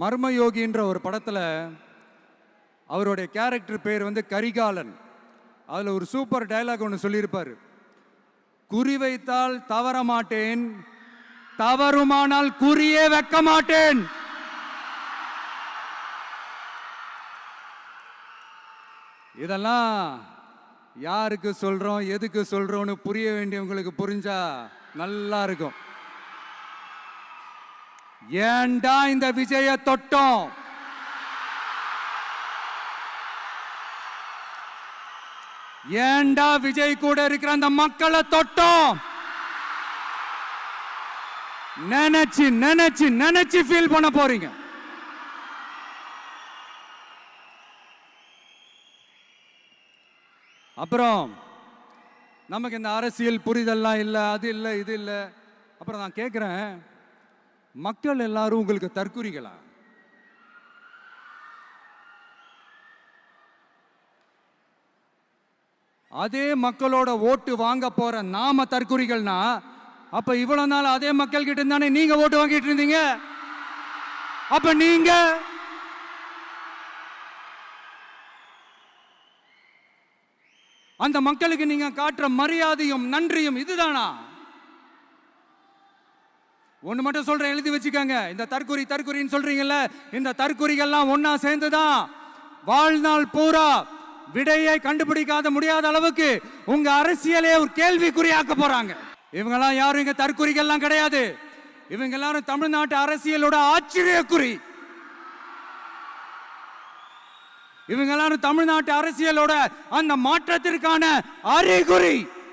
மர்மயோகின்ற ஒரு படத்தில் அவருடைய கேரக்டர் பேர் வந்து கரிகாலன். அதில் ஒரு சூப்பர் டைலாக் ஒன்று சொல்லியிருப்பார். குறிவைத்தால் தவற மாட்டேன் தவறுமானால் குறியே வைக்க மாட்டேன். இதெல்லாம் யாருக்கு சொல்கிறோம் எதுக்கு சொல்கிறோன்னு புரிய வேண்டியவங்களுக்கு புரிஞ்சா நல்லா இருக்கும். ஏண்டா இந்த விஜய தொட்டோம்? ஏன்டா விஜய் கூட இருக்கிற அந்த மக்களை தொட்டோம்? நினைச்சு நினைச்சு நினைச்சு ஃபீல் பண்ண போறீங்க. அப்புறம் நமக்கு இந்த அரசியல் புரிதல்லாம் இல்லை அது இல்லை இது இல்லை. அப்புறம் நான் கேட்குறேன் மக்கள் எல்லாரும் உங்களுக்கு தற்குறிகளா? அதே மக்களோட ஓட்டு வாங்க போற நாம தற்குறிகள்னா அப்ப இவ்வளவு நாள் அதே மக்கள் கிட்ட இருந்தானே நீங்க ஓட்டு வாங்கிட்டு இருந்தீங்க? அப்ப நீங்க? அந்த மக்களுக்கு நீங்க காட்டுற மரியாதையும் நன்றியும் இதுதானா? ஒன்று மட்டும் சொல்கிறேன் எழுதி வச்சுக்கோங்க. இந்த தற்குறி தற்குறின்னு சொல்றீங்கல்ல இந்த தற்குறிகள்லாம் சேர்ந்து தான் வாழ்நாள் பூரா விடையை கண்டுபிடிக்காத முடியாத அளவுக்கு உங்கள் அரசியலே ஒரு கேள்விக்குறியாக்க போகிறாங்க இவங்கெல்லாம் யாரும் இங்கே தற்குறிகள்லாம் கிடையாது. இவங்க எல்லாரும் தமிழ்நாட்டு அரசியலோட ஆச்சரியக்குறி. இவங்க எல்லாரும் தமிழ்நாட்டு அரசியலோட அந்த மாற்றத்திற்கான அறிகுறி.